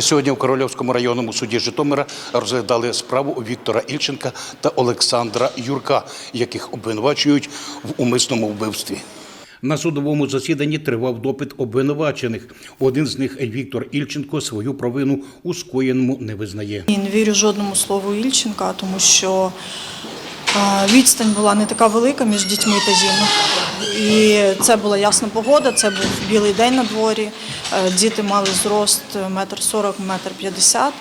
Сьогодні в Корольовському районному суді Житомира розглядали справу Віктора Ільченка та Олександра Юрка, яких обвинувачують в умисному вбивстві. На судовому засіданні тривав допит обвинувачених. Один з них, Віктор Ільченко, свою провину у скоєному не визнає. Не вірю жодному слову Ільченка, тому що відстань була не така велика між дітьми та зім. І це була ясна погода, це був білий день на дворі. Е, Діти мали зрост метр сорок, метр п'ятдесят.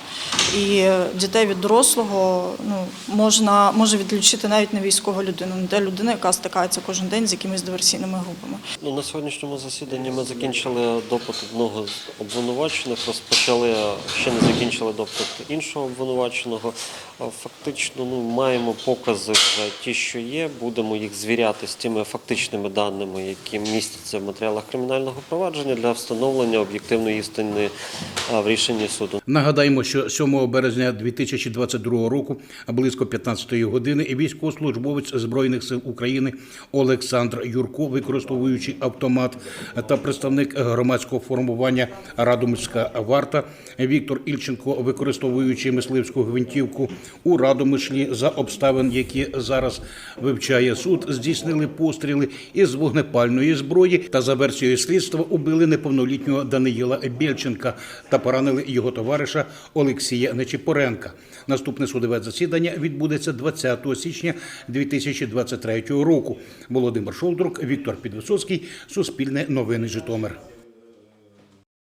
І дітей від дорослого ну, можна може відлічити навіть не військову людину, не те людина, яка стикається кожен день з якимись диверсійними групами. Ну, на сьогоднішньому засіданні ми закінчили допит одного з обвинувачених, розпочали, ще не закінчили допит іншого обвинуваченого. Фактично ну, маємо покази вже ті, що є, будемо їх звіряти з тими фактичними даними, які містяться в матеріалах кримінального провадження для встановлення об'єктивної істини в рішенні суду. Нагадаємо, що 7 березня 2022 року, близько 15 години, військовослужбовець Збройних сил України Олександр Юрко, використовуючи автомат, та представник громадського формування Радомиська варта Віктор Ільченко, використовуючи мисливську гвинтівку у Радомишлі за обставин, які зараз вивчає суд, здійснили постріли із вогнепальної зброї та за версією слідства убили неповнолітнього Даниїла Бєльченка та поранили його товариша Олексія Нечипоренка. Наступне судове засідання відбудеться 20 січня 2023 року. Володимир Шолдрук, Віктор Підвисоцький, Суспільне новини Житомир.